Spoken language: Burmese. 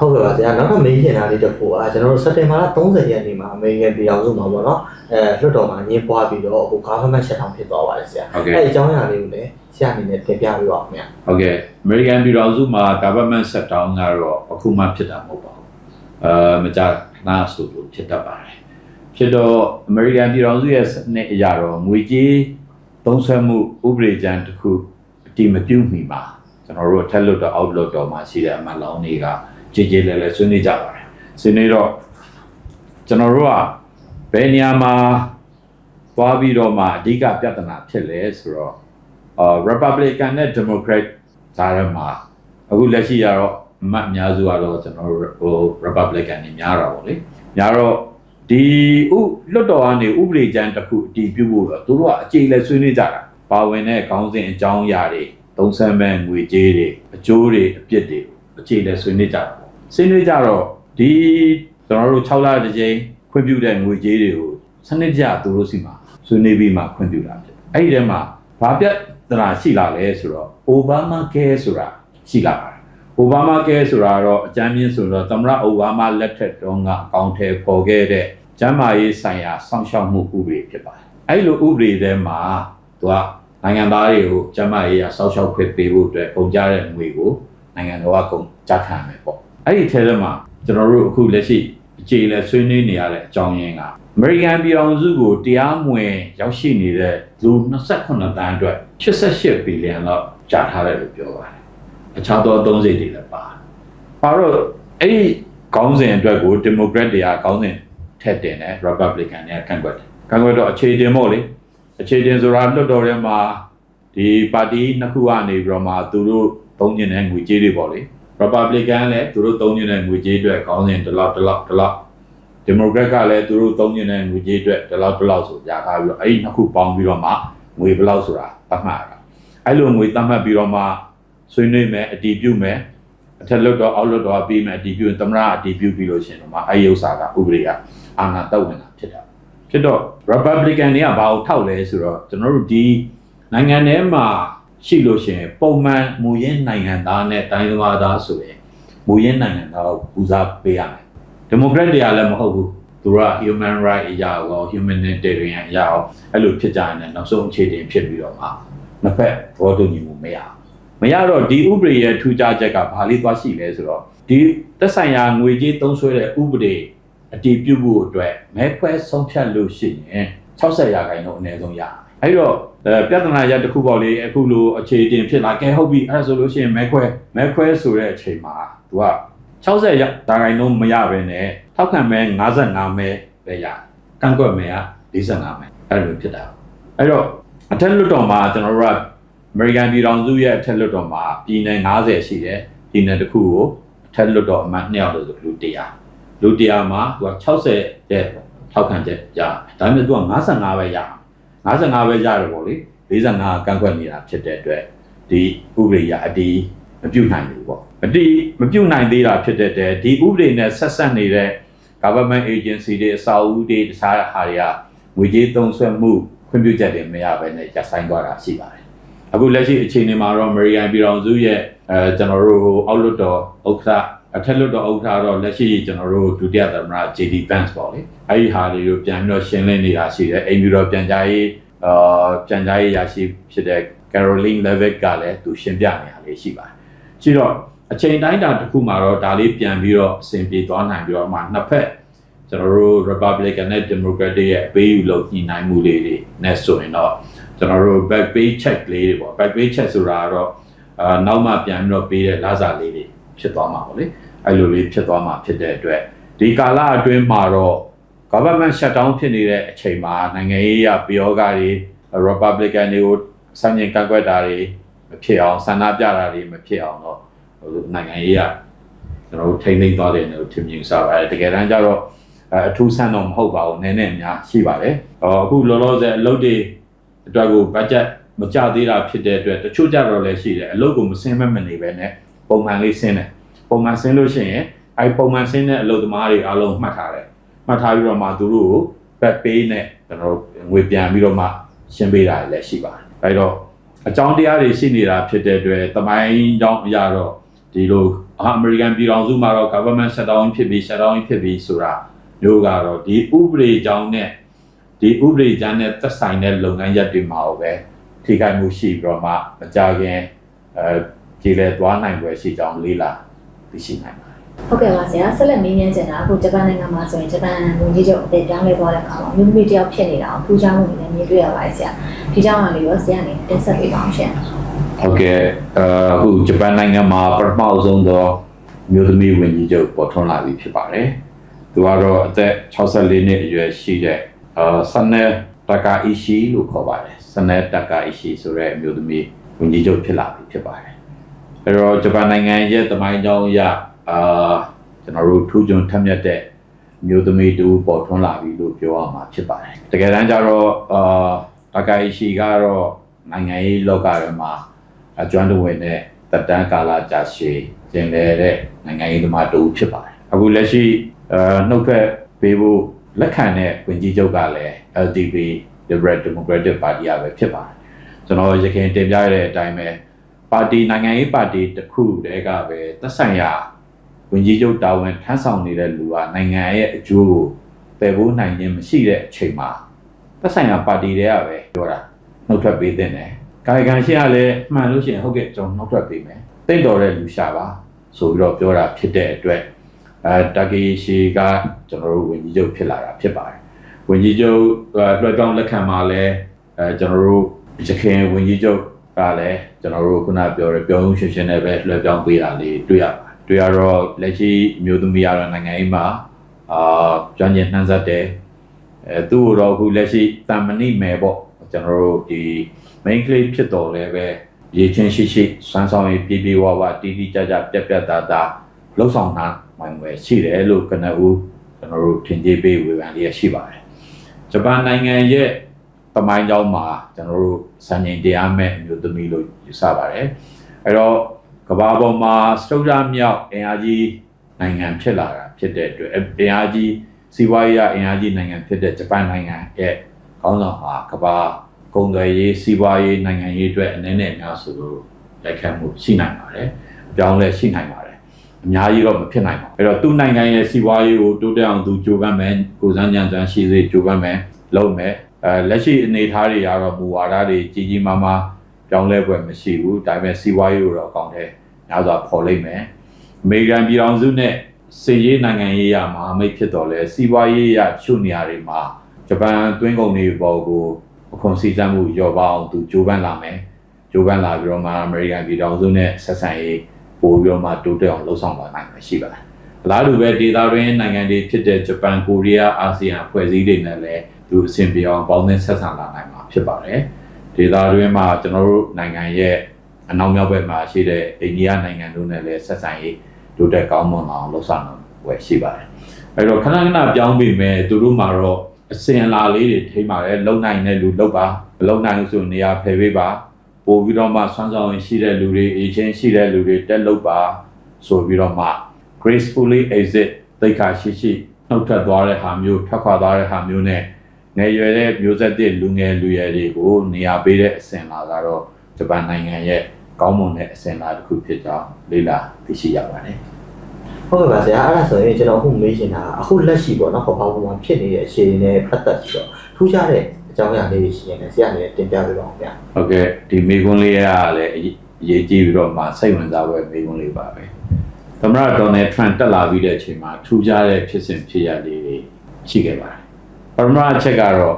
ဟုတ်ကဲ့ပါဆရာနောက်ထပ်မေးချင်တာလေးတစ်ခုอ่ะကျွန်တော်တို့စက်တင်ဘာလ30ရက်နေ့မှာအမေရိကန်ပြည်အောင်စုမှာပေါ့နော်အဲလွှတ်တော်မှာညှင်းပွားပြီးတော့ဟို government shutdown ဖြစ်သွားပါတယ်ဆရာဟုတ်ကဲ့အဲအကြောင်းအရာလေးကိုလည်းဆရာအနေနဲ့တင်ပြပေးပါဦးခင်ဗျာဟုတ်ကဲ့ American ပြည်တော်စုမှာ government shutdown ကတော့အခုမှဖြစ်တာမဟုတ်ပါဘူးအဲမကြာခဏဆိုလို့ဖြစ်တတ်ပါတယ်ဖြစ်တော့ American ပြည်တော်စုရဲ့စနစ်အရာတော့ငွေကြေးသုံးစွဲမှုဥပဒေကြမ်းတစ်ခုအတိမပြုမီမှာကျွန်တော်တို့အထက်လွှတ်တော်အောက်လွှတ်တော်မှာရှိတဲ့အမတ်လောင်းတွေက ကြည်ကြည်လဲလဲဆွေးနွေးကြပါတယ်ဆွေးနွေးတော့ကျွန်တော်တို့ကဘယ်နေရာမှာသွားပြီးတော့မှအဓိကပြဿနာဖြစ်လဲဆိုတော့အာ Republican နဲ့ Democrat ဇာတ်ရမှာအခုလက်ရှိရတော့အမတ်အများစုကတော့ကျွန်တော်တို့ဟို Republican တွေများတာပေါ့လေများတော့ဒီဥလွတ်တော်ကနေဥပဒေကြမ်းတစ်ခုအတည်ပြုဖို့တော့သူတို့ကအကြေလဲဆွေးနွေးကြတာပါဝင်တဲ့ခေါင်းစဉ်အကြောင်းအရာတွေသုံးဆမဲ့ငွေကြေးတွေအကျိုးတွေအပြစ်တွေအခြေလဲဆွေးနွေးကြတာ ပေါ့ဆွေးနွေးကြတော့ဒီကျွန်တော်တို့6လတစ်ကြိမ်ခွင့်ပြုတဲ့ငွေကြေးတွေကိုစနစ်ကျသူတို့စီမှာဆွေးနွေးပြီးမှခွင့်ပြုတာဖြစ်တယ်အဲ့ဒီထဲမှာဘာပြဿနာရှိလာလဲဆိုတော့ Obama Care ဆိုတာရှိလာပါတယ် Obama Care ဆိုတာတော့အကြမ်းမြင့်ဆိုတော့သမ္မတအိုဘားမားလက်ထက်တုန်းကအကောင့်ထဲပေါ်ခဲ့တဲ့ကျန်းမာရေးဆိုင်ရာစောင့်ရှောက်မှုဥပဒေဖြစ်ပါတယ်အဲ့လိုဥပဒေထဲမှာသူကနိုင်ငံသားတွေကိုကျန်းမာရေးအစောင့်ရှောက်ခွင့်ပေးဖို့အတွက်ကုန်ကြတဲ့ငွေကိုနိုင်ငံတော်ကကုန်ကြခံရမယ်ပေါ့ အဲ့ဒီထဲထဲမှာကျွန်တော်တို့အခုလက်ရှိအခြေလဲဆွေးနွေးနေရတဲ့အကြောင်းရင်းက American ပြည်အောင်စုကိုတရားမဝင်ရောက်ရှိနေတဲ့လူ28တန်းအတွက်88ဘီလီယံလောက်ကြာထားတယ်လို့ပြောပါတယ်။အခြားသောအသုံးစရိတ်တွေလည်းပါ။ပါတော့အဲ့ဒီခေါင်းစဉ်အတွက်ကို Democrat တွေကခေါင်းစဉ်ထက်တင်တယ် Republican တွေကကန့်ကွက်တယ်။ကန့်ကွက်တော့အခြေတင်မို့လေအခြေတင်ဆိုတာလွတ်တော်ထဲမှာဒီပါတီနှစ်ခုကနေပြီးတော့မှသူတို့သုံးကျင်တဲ့ငွေကြေးတွေပေါ့လေ။ Republican လည်းသူတို့သုံးကျင်တဲ့ငွေကြေးအတွက်ခေါင်းစဉ်တစ်လောက်တစ်လောက်တစ်လောက်ဒီမိုကရက်ကလည်းသူတို့သုံးနေတဲ့ငွေကြေးအတွက်ဒီလောက်ဒီလောက်ဆိုပြထားပြီးတော့အဲ့ဒီနှစ်ခုပေါင်းပြီးတော့မှငွေဘယ်လောက်ဆိုတာသတ်မှတ်ရတာအဲ့လိုငွေသတ်မှတ်ပြီးတော့မှဆွေးနွေးမယ်အတည်ပြုမယ်အထက်လွတ်တော့အောက်လွတ်တော့ပြီးမယ်အတည်ပြုရင်သမရအတည်ပြုပြီးလို့ရှိရင်တော့မှအဲ့ဒီဥစ္စာကဥပဒေကအာဏာတက်ဝင်တာဖြစ်တာဖြစ်တော့ Republican တွေကဘာကိုထောက်လဲဆိုတော့ကျွန်တော်တို့ဒီနိုင်ငံထဲမှာ ရှိလို့ရှိရင်ပုံမှန်မူရင်းနိုင်ငံသားနဲ့တိုင်းသမားသားဆိုရင်မူရင်းနိုင်ငံသားကိုပူဇော်ပေးရမယ်ဒီမိုကရက်တွေကလည်းမဟုတ်ဘူးသူက human right အရာရော humanitarian အရာရောအဲ့လိုဖြစ်ကြရင်လည်းနောက်ဆုံးအခြေတင်ဖြစ်ပြီးတော့မှနှစ်ဖက်ဘောတူညီမှုမရဘူးမရတော့ဒီဥပဒေရဲ့ထူးခြားချက်ကဘာလေးသွားရှိလဲဆိုတော့ဒီသက်ဆိုင်ရာငွေကြေးသုံးစွဲတဲ့ဥပဒေအတည်ပြုဖို့အတွက်မဲခွဲဆုံးဖြတ်လို့ရှိရင်60ရာခိုင်နှုန်းအနည်းဆုံးရ အဲ့တော့အဲပြဿနာရတစ်ခုပေါ့လေအခုလိုအခြေတင်ဖြစ်လာကဲဟုတ်ပြီအဲ့ဒါဆိုလို့ရှိရင်မဲခွဲမဲခွဲဆိုတဲ့အချိန်မှာသူက60ရာခိုင်နှုန်းမရဘဲနဲ့ထောက်ခံမဲ55မဲပဲရကန့်ကွက်မဲက45မဲအဲ့လိုဖြစ်တာအဲ့တော့အထက်လွှတ်တော်မှာကျွန်တော်တို့ကအမေရိကန်ပြည်ထောင်စုရဲ့အထက်လွှတ်တော်မှာပြည်နယ်90ရှိတယ်ပြည်နယ်တစ်ခုကိုအထက်လွှတ်တော်အမတ်2ယောက်လို့ဆိုလူ100လူ100မှာသူက60တဲ့ထောက်ခံချက်ရဒါပေမဲ့သူက55ပဲရ 55ပဲရတယ်ပေါ့လေ45ကန့်ကွက်နေတာဖြစ်တဲ့အတွက်ဒီဥပဒေရအတီးမပြုတ်နိုင်ဘူးပေါ့မတိမပြုတ်နိုင်သေးတာဖြစ်တဲ့တဲ့ဒီဥပဒေနဲ့ဆက်ဆက်နေတဲ့ government agency တွေအစာအုပ်တွေတခြားဟာတွေကငွေကြေးသုံးစွဲမှုခွင့်ပြုချက်တွေမရဘဲနဲ့ရပ်ဆိုင်းသွားတာရှိပါတယ်။အခုလက်ရှိအခြေအနေမှာတော့ American ပြည်ထောင်စုရဲ့အဲကျွန်တော်တို့အောက်လွတ်တော်ဥက္ကဋ္ဌ အထက်လွတ်တော်ဥက္ကဋ္ဌတော့လက်ရှိကျွန်တော်တို့ဒုတိယသမ္မတ JD Vance ပေါ့လေ။အဲဒီဟာတွေကိုပြန်ပြီးတော့ရှင်းလင်းနေတာရှိတယ်။အိမ်ပြည်တော်ပြန်ကြားရေးအာပြန်ကြားရေးရရှိဖြစ်တဲ့ Caroline Levitt ကလည်းသူရှင်းပြနေတာလေးရှိပါတယ်။ရှိတော့အချိန်တိုင်းတာတစ်ခုမှာတော့ဒါလေးပြန်ပြီးတော့အဆင်ပြေသွားနိုင်ပြီးတော့မှနှစ်ဖက်ကျွန်တော်တို့ Republican နဲ့ Democratic ရဲ့အပေးယူလုပ်ညှိနှိုင်းမှုလေးတွေနဲ့ဆိုရင်တော့ကျွန်တော်တို့ back pay check လေးတွေပေါ့ back pay check ဆိုတာကတော့အာနောက်မှပြန်ပြီးတော့ပေးတဲ့လစာလေးတွေ ဖြစ်သွားမှာပေါ့လေအဲ့လိုလေးဖြစ်သွားမှာဖြစ်တဲ့အတွက်ဒီကာလအတွင်းမှာတော့ government shutdown ဖြစ်နေတဲ့အချိန်မှာနိုင်ငံရေးအပြောကားတွေ Republican တွေကိုစံချိန်ကန့်ကွက်တာတွေမဖြစ်အောင်ဆန္ဒပြတာတွေမဖြစ်အောင်တော့ဟိုနိုင်ငံရေးကကျွန်တော်တို့ထိမ့်သိမ်းသွားတယ်လို့ထင်မြင်စားပါတယ်တကယ်တမ်းကျတော့အဲအထူးဆန်းတော့မဟုတ်ပါဘူးနည်းနည်းအများရှိပါတယ်ဟောအခုလောလောဆယ်အလုပ်တွေအတွက်ကိုဘတ်ဂျက်မကျသေးတာဖြစ်တဲ့အတွက်တချို့ကြတော့လည်းရှိတယ်အလုပ်ကိုမစင်းမမနေပဲနဲ့ ပုံမှန်လေးစင်းတယ်ပုံမှန်စင်းလို့ရှိရင်အဲပုံမှန်စင်းတဲ့အလုပ်သမားတွေအားလုံးမှတ်ထားတယ်မှတ်ထားပြီးတော့မှသူတို့ကိုဘက်ပေးနဲ့ကျွန်တော်တို့ငွေပြန်ပြီးတော့မှရှင်းပေးတာလည်းရှိပါတယ်အဲတော့အကြောင်းတရားတွေရှိနေတာဖြစ်တဲ့အတွက်တမိုင်းကြောင်းအရာတော့ဒီလိုအမေရိကန်ပြည်ထောင်စုမှာတော့ government shutdown ဖြစ်ပြီး shutdown ဖြစ်ပြီးဆိုတာမျိုးကတော့ဒီဥပဒေကြောင့်နဲ့ဒီဥပဒေကြောင့်နဲ့သက်ဆိုင်တဲ့လုပ်ငန်းရပ်တွေမှာပဲထိခိုက်မှုရှိပြီးတော့မှမကြခင်အဲ ကြည်လဲသွားနိုင်ွယ်ရှိကြောင်းလေးလာသိရှိနိုင်ပါတယ်ဟုတ်ကဲ့ပါဆရာဆက်လက်မေးမြန်းချင်တာအခုဂျပန်နိုင်ငံမှာဆိုရင်ဂျပန်ဝန်ကြီးချုပ်အသက်ပြောင်းလဲသွားတဲ့အခါမှာမြို့မိတယောက်ဖြစ်နေတာကိုထူးခြားမှုတွေနဲ့မြင်တွေ့ရပါတယ်ဆရာဒီကြောင့်လည်းရောဆရာအနေနဲ့တင်ဆက်ပေးပါအောင်ရှင်ဟုတ်ကဲ့အခုဂျပန်နိုင်ငံမှာပထမဆုံးသောမြို့သမီးဝန်ကြီးချုပ်ပေါ်ထွန်းလာပြီဖြစ်ပါတယ်။သူကတော့အသက်64နှစ်အရွယ်ရှိတဲ့အာဆန်နယ်တကာအီရှီလို့ခေါ်ပါတယ်။ဆန်နယ်တကာအီရှီဆိုတဲ့မြို့သမီးဝန်ကြီးချုပ်ဖြစ်လာပြီဖြစ်ပါတယ်။ အဲတော့ဂျပန်နိုင်ငံရဲ့တမိုင်းကြောင်းအရအာကျွန်တော်တို့ထူးချွန်ထက်မြက်တဲ့မြို့သမီးတူပေါ်ထွန်းလာပြီလို့ပြောရမှာဖြစ်ပါတယ်။တကယ်တမ်းကျတော့အာတကာအီရှီကတော့နိုင်ငံရေးလောကထဲမှာအကျွမ်းတဝင်တဲ့တက်တန်းကာလကြာရှည်ကျင်လေတဲ့နိုင်ငံရေးသမားတူဖြစ်ပါတယ်အခုလက်ရှိအဲနှုတ်ထွက်ပေးဖို့လက်ခံတဲ့ဝင်ကြီးချုပ်ကလည်း LDP Liberal Democratic Party ကပဲဖြစ်ပါတယ်ကျွန်တော်ရခင်တင်ပြရတဲ့အတိုင်းပဲ ပါတီနိုင်ငံရေးပါတီတစ်ခုတည်းကပဲသက်ဆိုင်ရာဝင်ကြီးချုပ်တာဝန်ထမ်းဆောင်နေတဲ့လူကနိုင်ငံရဲ့အကျိုးကိုပယ်ဖို့နိုင်ခြင်းမရှိတဲ့အချိန်မှာသက်ဆိုင်ရာပါတီတွေကပဲပြောတာနှုတ်ထွက်ပေးတဲ့တယ်ကာယကံရှိရလဲမှန်လို့ရှိရင်ဟုတ်ကဲ့ကျွန်တော်နောက်ထွက်ပေးမယ်တိတ်တော်တဲ့လူရှာပါဆိုပြီးတော့ပြောတာဖြစ်တဲ့အတွက်အဲတကီရှိကကျွန်တော်တို့ဝင်ကြီးချုပ်ဖြစ်လာတာဖြစ်ပါတယ်ဝင်ကြီးချုပ်လွှဲပြောင်းလက်ခံမှာလဲအဲကျွန်တော်တို့ရခင်ဝင်ကြီးချုပ် ကလည်းကျွန်တော်တို့ခုနပြောရပြောင်းရှင်းရှင်းနဲ့ပဲလွှဲပြောင်းပေးတာလေးတွေ့ရပါတယ်တွေ့ရတော့လက်ရှိမျိုးသမီးရတော့နိုင်ငံရေးမှာအာကျွမ်းကျင်နှံ့ဆက်တယ်အဲသူ့ကိုတော့အခုလက်ရှိတာမဏိမယ်ပေါ့ကျွန်တော်တို့ဒီ main claim ဖြစ်တော်လဲပဲရေချင်းရှိရှိစွမ်းဆောင်ရေးပြေးပြေးဝဝတီးတီးကြကြပြက်ပြက်သားသားလှုပ်ဆောင်တာမှန်ွယ်ရှိတယ်လို့ကနဦးကျွန်တော်တို့ထင်ကြေးပေးဝေဖန်လေးရှိပါတယ်ဂျပန်နိုင်ငံရဲ့ တမိုင်းကြောင်းမှာကျွန်တော်တို့စံချိန်တရားမဲ့အမျိုးသမီးလို့ယူဆပါတယ်အဲ့တော့ကမ္ဘာပေါ်မှာစတုဒ္ဓမြောက်အင်အားကြီးနိုင်ငံဖြစ်လာတာဖြစ်တဲ့အတွက်အင်အားကြီးစီးပွားရေးအင်အားကြီးနိုင်ငံဖြစ်တဲ့ဂျပန်နိုင်ငံရဲ့ခေါင်းဆောင်ဟာကမ္ဘာကုန်သွယ်ရေးစီးပွားရေးနိုင်ငံရေးအတွက်အနေနဲ့များဆိုလို့လက်ခံမှုရှိနိုင်ပါတယ်အပြောင်းလဲရှိနိုင်ပါတယ်အများကြီးတော့မဖြစ်နိုင်ပါဘူးအဲ့တော့သူ့နိုင်ငံရဲ့စီးပွားရေးကိုတိုးတက်အောင်သူကြိုးပမ်းမယ်ကိုယ်စမ်းကြံစမ်းရှိစေကြိုးပမ်းမယ်လုပ်မယ် အဲလက်ရှိအနေအထားတွေကတော့မူဝါဒတွေကြီးကြီးမားမားပြောင်းလဲပွဲမရှိဘူးဒါပေမဲ့စီးပွားရေးကိုတော့အကောင့်ထဲများစွာပေါ်လိမ့်မယ်အမေရိကန်ပြည်ထောင်စုနဲ့စီးရေးနိုင်ငံရေးရမှာအမိတ်ဖြစ်တော်လဲစီးပွားရေးရချုပ်နေရာတွေမှာဂျပန်သွင်းကုန်တွေပေါ်ကိုအခွန်စည်းစမ်းမှုရောပါအောင်သူကြိုးပမ်းလာမယ်ကြိုးပမ်းလာပြီးတော့မှအမေရိကန်ပြည်ထောင်စုနဲ့ဆက်ဆံရေးပို့ပြီးတော့မှတိုးတက်အောင်လှုပ်ဆောင်လာနိုင်မှာရှိပါတယ်အလားတူပဲဒေသတွင်းနိုင်ငံတွေဖြစ်တဲ့ဂျပန်ကိုရီးယားအာဆီယံဖွဲ့စည်းတွေနဲ့လည်း သူအဆင်ပြေအောင်ပေါင်းသင်းဆက်ဆံလာနိုင်မှာဖြစ်ပါတယ်ဒေသတွင်းမှာကျွန်တော်တို့နိုင်ငံရဲ့အနောက်မြောက်ဘက်မှာရှိတဲ့အိန္ဒိယနိုင်ငံတို့နဲ့လည်းဆက်ဆံရေးတိုးတက်ကောင်းမွန်အောင်လှုပ်ဆောင်နိုင်ဝယ်ရှိပါတယ်အဲတော့ခဏခဏပြောင်းပြီးမယ်သူတို့မှာတော့အစင်လာလေးတွေထိမှတယ်လုံနိုင်တဲ့လူလုံပါမလုံနိုင်ဘူးဆိုနေရာဖယ်ပေးပါပို့ပြီးတော့မှဆွမ်းဆောင်ရင်ရှိတဲ့လူတွေအေချင်းရှိတဲ့လူတွေတက်လုံပါဆိုပြီးတော့မှ gracefully exit သိက္ခာရှိရှိနှုတ်ထွက်သွားတဲ့ဟာမျိုးထွက်ခွာသွားတဲ့ဟာမျိုးနဲ့ ငယ်ရွယ်တဲ့မျိုးဆက်တဲ့လူငယ်လူရွယ်တွေကိုနေရာပေးတဲ့အစင်လာကတော့ဂျပန်နိုင်ငံရဲ့ကောင်းမွန်တဲ့အစင်လာတစ်ခုဖြစ်ကြောင်းလေ့လာသိရှိရပါတယ်ဟုတ်ကဲ့ပါဆရာအဲ့ဒါဆိုရင်ကျွန်တော်အခုမေးချင်တာအခုလက်ရှိပေါ့နော်ကမ္ဘာပေါ်မှာဖြစ်နေတဲ့အခြေအနေနဲ့ပတ်သက်ပြီးတော့ထူးခြားတဲ့အကြောင်းအရာလေးတွေရှိရင်လည်းဆရာအနေနဲ့တင်ပြပေးပါဦးဗျာဟုတ်ကဲ့ဒီမိကွန်းလေးရလည်းအရေးကြီးပြီးတော့မှစိတ်ဝင်စားပွဲမိကွန်းလေးပါပဲသမ္မတဒေါ်နယ်ထရန့်တက်လာပြီးတဲ့အချိန်မှာထူးခြားတဲ့ဖြစ်စဉ်ဖြစ်ရလေးတွေရှိခဲ့ပါတယ် ပထမအချက်ကတော့